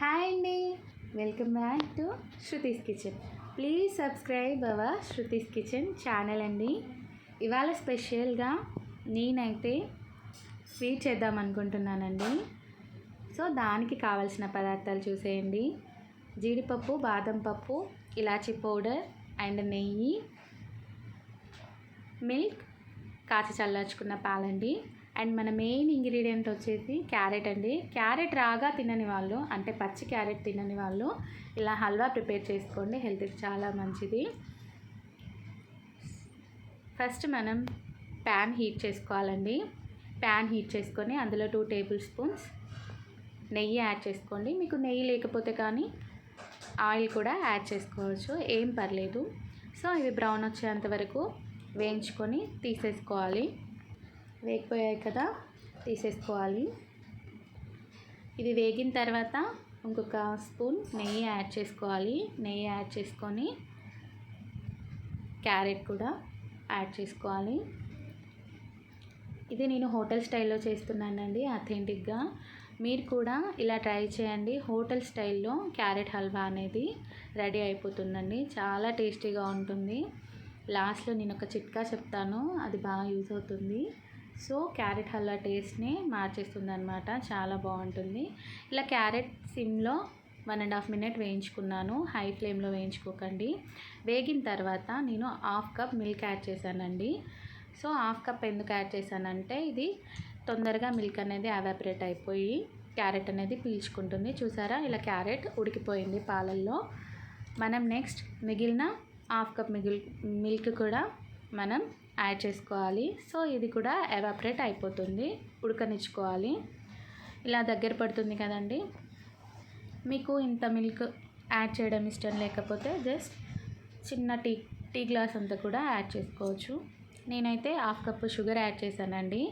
Hi అండి. Welcome back to Shruti's kitchen. Please subscribe our Shruti's kitchen channel అండి. ఇవాళ స్పెషల్గా నేనైతే స్వీట్ చేద్దాం అనుకుంటున్నానండి. సో దానికి కావాల్సిన పదార్థాలు చూసేయండి. జీడిపప్పు బాదం పప్పు ఇలాచీ పౌడర్ అండ్ నెయ్యి మిల్క్ కాచి చల్లార్చుకున్న పాలండి. అండ్ మన మెయిన్ ఇంగ్రీడియంట్ వచ్చేసి క్యారెట్ అండి. క్యారెట్ రాగా తినని వాళ్ళు అంటే పచ్చి క్యారెట్ తినని వాళ్ళు ఇలా హల్వా ప్రిపేర్ చేసుకోండి. హెల్త్కి చాలా మంచిది. ఫస్ట్ మనం ప్యాన్ హీట్ చేసుకోవాలండి. ప్యాన్ హీట్ చేసుకొని అందులో టూ టేబుల్ స్పూన్స్ నెయ్యి యాడ్ చేసుకోండి. మీకు నెయ్యి లేకపోతే కానీ ఆయిల్ కూడా యాడ్ చేసుకోవచ్చు. ఏం పర్లేదు. సో ఇవి బ్రౌన్ వచ్చేంత వరకు వేయించుకొని తీసేసుకోవాలి. వేగిపోయాయి కదా తీసేసుకోవాలి. ఇది వేగిన తర్వాత ఇంకొక స్పూన్ నెయ్యి యాడ్ చేసుకోవాలి. నెయ్యి యాడ్ చేసుకొని క్యారెట్ కూడా యాడ్ చేసుకోవాలి. ఇది నేను హోటల్ స్టైల్లో చేస్తున్నానండి అథెంటిక్గా. మీరు కూడా ఇలా ట్రై చేయండి. హోటల్ స్టైల్లో క్యారెట్ హల్వా అనేది రెడీ అయిపోతుందండి. చాలా టేస్టీగా ఉంటుంది. లాస్ట్లో నేను ఒక చిట్కా చెప్తాను. అది బాగా యూజ్ అవుతుంది. సో క్యారెట్ హల్వా టేస్ట్ని మార్చేస్తుంది అనమాట చాలా బాగుంటుంది. ఇలా క్యారెట్ సిమ్లో వన్ అండ్ హాఫ్ మినిట్ వేయించుకున్నాను. హై ఫ్లేమ్లో వేయించుకోకండి. వేగిన తర్వాత నేను హాఫ్ కప్ మిల్క్ యాడ్ చేశానండి. సో హాఫ్ కప్ ఎందుకు యాడ్ చేశానంటే ఇది తొందరగా మిల్క్ అనేది అవాపరేట్ అయిపోయి క్యారెట్ అనేది పీల్చుకుంటుంది. చూసారా? ఇలా క్యారెట్ ఉడికిపోయింది పాలల్లో. మనం నెక్స్ట్ మిగిలిన హాఫ్ కప్ మిగిలి మిల్క్ కూడా మనం యాడ్ చేసుకోవాలి. సో ఇది కూడా ఎవాపరేట్ అయిపోతుంది. ఉడకనిచ్చుకోవాలి. ఇలా దగ్గర పడుతుంది కదండి. మీకు ఇంత మిల్క్ యాడ్ చేయడం ఇష్టం లేకపోతే జస్ట్ చిన్న టీ టీ గ్లాస్ అంతా కూడా యాడ్ చేసుకోవచ్చు. నేనైతే హాఫ్ కప్ షుగర్ యాడ్ చేశానండి.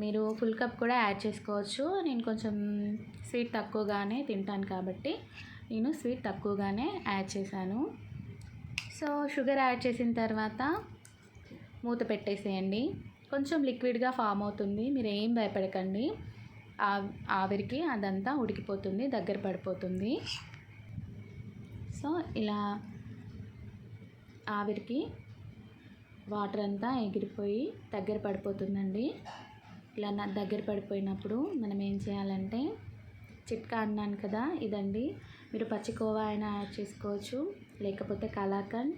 మీరు ఫుల్ కప్ కూడా యాడ్ చేసుకోవచ్చు. నేను కొంచెం స్వీట్ తక్కువగానే తింటాను కాబట్టి నేను స్వీట్ తక్కువగానే యాడ్ చేశాను. సో షుగర్ యాడ్ చేసిన తర్వాత మూత పెట్టేసేయండి. కొంచెం లిక్విడ్గా ఫామ్ అవుతుంది. మీరు ఏం భయపడకండి ఆవిరికి అదంతా ఉడికిపోతుంది దగ్గర పడిపోతుంది. సో ఇలా ఆవిరికి వాటర్ అంతా ఎగిరిపోయి దగ్గర పడిపోతుందండి. ఇలా నా దగ్గర పడిపోయినప్పుడు మనం ఏం చేయాలంటే చిట్కా అన్నాను కదా ఇదండి. మీరు పచ్చికోవా అయినా యాడ్ చేసుకోవచ్చు లేకపోతే కలాకండ్.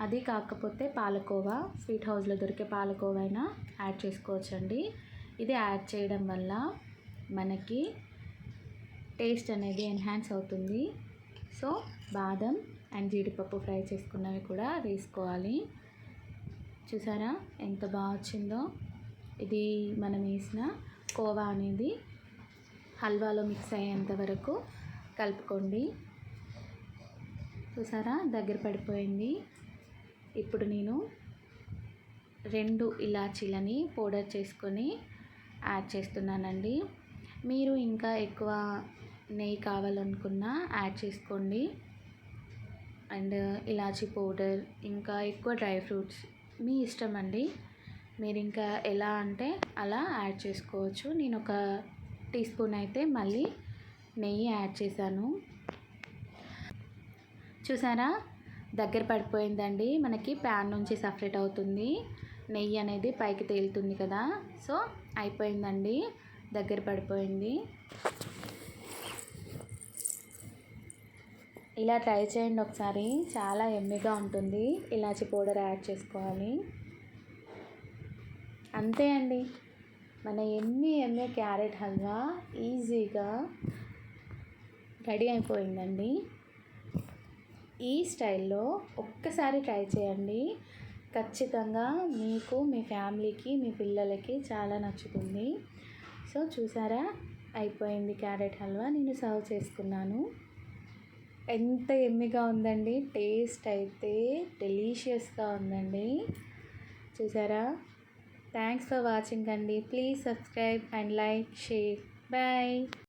అది కాకపోతే పాలకోవా స్వీట్ హౌస్లో దొరికే పాలకోవా అయినా యాడ్ చేసుకోవచ్చండి. ఇది యాడ్ చేయడం వల్ల మనకి టేస్ట్ అనేది ఎన్హాన్స్ అవుతుంది. సో బాదం అండ్ జీడిపప్పు ఫ్రై చేసుకున్నవి కూడా వేసుకోవాలి. చూసారా ఎంత బాగా వచ్చిందో? ఇది మనం వేసిన కోవా అనేది హల్వాలో మిక్స్ అయ్యేంత వరకు కలుపుకోండి. చూసారా? దగ్గర పడిపోయింది. ఇప్పుడు నేను రెండు ఇలాచీలని పౌడర్ చేసుకొని యాడ్ చేస్తున్నానండి. మీరు ఇంకా ఎక్కువ నెయ్యి కావాలనుకున్నా యాడ్ చేసుకోండి. అండ్ ఇలాచీ పౌడర్ ఇంకా ఎక్కువ డ్రై ఫ్రూట్స్ మీ ఇష్టం అండి. మీరు ఇంకా ఎలా అంటే అలా యాడ్ చేసుకోవచ్చు. నేను ఒక టీ స్పూన్ అయితే మళ్ళీ నెయ్యి యాడ్ చేశాను. చూసారా? దగ్గర పడిపోయిందండి. మనకి ప్యాన్ నుంచి సపరేట్ అవుతుంది. నెయ్యి అనేది పైకి తేలుతుంది కదా. సో అయిపోయిందండి. దగ్గర పడిపోయింది. ఇలా ట్రై చేయండి ఒకసారి. చాలా ఎమ్మిగా ఉంటుంది. ఇలాచి పౌడర్ యాడ్ చేసుకోవాలి. అంతే అండి. మన ఎమ్మి ఎమ్మె క్యారెట్ హల్వా ఈజీగా రెడీ అయిపోయిందండి. ఈ స్టైల్లో ఒక్కసారి ట్రై చేయండి. ఖచ్చితంగా మీకు మీ ఫ్యామిలీకి మీ పిల్లలకి చాలా నచ్చుతుంది. సో చూసారా? అయిపోయింది క్యారెట్ హల్వా. నేను సర్వ్ చేసుకున్నాను. ఎంత ఎమ్మిగా ఉందండి. టేస్ట్ అయితే డెలీషియస్గా ఉందండి. చూసారా? థ్యాంక్స్ ఫర్ వాచింగ్ అండి. Please subscribe and like share. Bye.